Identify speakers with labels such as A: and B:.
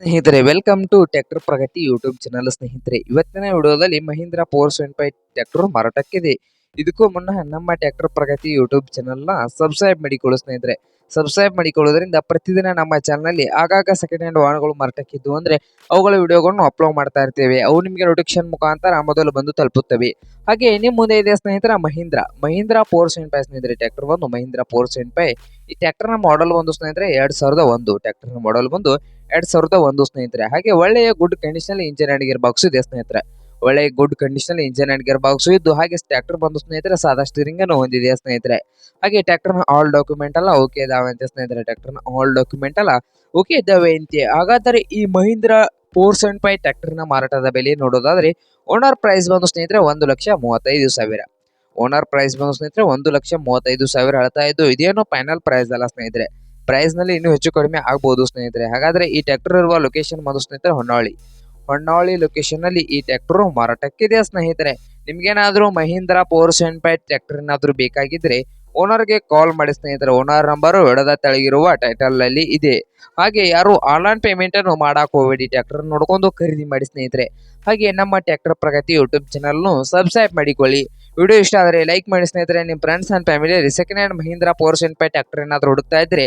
A: ಸ್ನೇಹಿತರೆ welcome to tractor Pragati YouTube channel ಸ್ನೇಹಿತರೆ. ಇವತ್ತಿನ ವಿಡಿಯೋದಲ್ಲಿ Mahindra four seven five tractor ಮಾರಾಟಕ್ಕಿದೆ. ಇದಕ್ಕೂ ಮುನ್ನ ನಮ್ಮ ಟ್ರ್ಯಾಕ್ಟರ್ ಪ್ರಗತಿ ಯೂಟ್ಯೂಬ್ ಚಾನಲ್ನ ಸಬ್ಸ್ಕ್ರೈಬ್ ಮಾಡಿಕೊಳ್ಳಿ ಸ್ನೇಹಿತರೆ. ಸಬ್ಸ್ಕ್ರೈಬ್ ಮಾಡಿಕೊಳ್ಳೋದ್ರಿಂದ ಪ್ರತಿದಿನ ನಮ್ಮ ಚಾನಲ್ನಲ್ಲಿ ಆಗಾಗ ಸೆಕೆಂಡ್ ಹ್ಯಾಂಡ್ ವಾಹನಗಳು ಮಾರಾಟಕ್ಕಿದ್ದು ಅಂದರೆ ಅವುಗಳ ವಿಡಿಯೋಗಳನ್ನು ಅಪ್ಲೋಡ್ ಮಾಡ್ತಾ ಇರ್ತೇವೆ. ಅವು ನಿಮಗೆ ನೋಟಿಫಿಕೇಶನ್ ಮುಖಾಂತರ ಮೊದಲು ಬಂದು ತಲುಪುತ್ತವೆ. ಹಾಗೆ ನಿಮ್ಮ ಮುಂದೆ ಇದೆ ಸ್ನೇಹಿತರ Mahindra. Mahindra four seven five ಸ್ನೇಹಿತರೆ ಟ್ರ್ಯಾಕ್ಟರ್ ಒಂದು ಮಹೀಂದ್ರ ಫೋರ್ ಸೆವೆನ್ ಫೈವ್ ಈ ಟ್ರ್ಯಾಕ್ಟರ್ನ ಮಾಡಲ್ ಒಂದು ಸ್ನೇಹಿತರೆ, ಎರಡು ಸಾವಿರದ ಒಂದು ಟ್ರ್ಯಾಕ್ಟರ್ನ ಮಾಡಲ್ ಬಂದು ಎರಡ್ ಸಾವಿರದ ಒಂದು ಸ್ನೇಹಿತರೆ. ಹಾಗೆ ಒಳ್ಳೆಯ good condition engine and gear box ಇದೆ ಸ್ನೇಹಿತರೆ. ಒಳ್ಳೆಯ good condition engine and gear box ಇದ್ದು ಹಾಗೆ ಟ್ರ್ಯಾಕ್ಟರ್ ಬಂದು ಸ್ನೇಹಿತರೆ ಸಾದಾ ಸ್ಟೀರಿಂಗ್ ಅನ್ನು ಹೊಂದಿದೆ ಸ್ನೇಹಿತರೆ. ಹಾಗೆ ಟ್ರ್ಯಾಕ್ಟರ್ನ ಆಲ್ ಡಾಕ್ಯುಮೆಂಟ್ ಎಲ್ಲ ಓಕೆ ಇದಾವೆ ಅಂತ ಸ್ನೇಹಿತರೆ. ಟ್ರ್ಯಾಕ್ಟರ್ನ ಆಲ್ ಡಾಕ್ಯುಮೆಂಟ್ ಎಲ್ಲ ಓಕೆ ಇದ್ದಾವೆ ಅಂತೆ. ಹಾಗಾದರೆ ಈ ಮಹೀಂದ್ರ ಫೋರ್ ಸೆವೆನ್ ಫೈವ್ ಟ್ರ್ಯಾಕ್ಟರ್ನ ಮಾರಾಟದ ಬೆಲೆ ನೋಡೋದಾದ್ರೆ ಓನರ್ ಪ್ರೈಸ್ ಬಂದು ಸ್ನೇಹಿತರೆ ಒಂದು ಲಕ್ಷ ಮೂವತ್ತೈದು ಸಾವಿರ. ಓನರ್ ಪ್ರೈಸ್ ಬಂದು ಸ್ನೇಹಿತರೆ ಒಂದು ಲಕ್ಷ ಮೂವತ್ತೈದು ಸಾವಿರ ಹೇಳ್ತಾ ಇದ್ದು ಇದೇನು ಫೈನಲ್ ಪ್ರೈಸ್ ಅಲ್ಲ ಸ್ನೇಹಿತರೆ. ಪ್ರೈಸ್ನಲ್ಲಿ ಇನ್ನೂ ಹೆಚ್ಚು ಕಡಿಮೆ ಆಗಬಹುದು ಸ್ನೇಹಿತರೆ. ಹಾಗಾದ್ರೆ ಈ ಟ್ರ್ಯಾಕ್ಟರ್ ಇರುವ ಲೊಕೇಶನ್ ಬಂದು ಸ್ನೇಹಿತರೆ ಹೊನ್ನಾಳಿ. ಹೊನ್ನಾಳಿ ಲೊಕೇಶನ್ನಲ್ಲಿ ಈ ಟ್ರ್ಯಾಕ್ಟರ್ ಮಾರಾಟಕ್ಕಿದೆ ಸ್ನೇಹಿತರೆ? ನಿಮ್ಗೇನಾದ್ರೂ Mahindra four seven five tractor ಏನಾದ್ರೂ ಬೇಕಾಗಿದ್ರೆ ಓನರ್ಗೆ ಕಾಲ್ ಮಾಡಿ ಸ್ನೇಹಿತರೆ. ಓನರ್ ನಂಬರ್ ಎಡದ ತೆಳಗಿರುವ ಟೈಟಲ್ನಲ್ಲಿ ಇದೆ. ಹಾಗೆ ಯಾರು ಆನ್ಲೈನ್ ಪೇಮೆಂಟ್ ಅನ್ನು ಮಾಡಕ್ ಹೋಗಬೇಡಿ ಟ್ರ್ಯಾಕ್ಟರ್ ನೋಡ್ಕೊಂಡು ಖರೀದಿ ಮಾಡಿ ಸ್ನೇಹಿತರೆ. ಹಾಗೆ ನಮ್ಮ tractor Pragati YouTube channel subscribe ಮಾಡಿಕೊಳ್ಳಿ. ವಿಡಿಯೋ ಇಷ್ಟ ಆದರೆ ಲೈಕ್ ಮಾಡಿ ಸ್ನೇಹಿತರೆ. ನಿಮ್ಮ friends and family second hand Mahindra four seven five tractor ಏನಾದರೂ ಹುಡುಕ್ತಾ ಇದ್ರೆ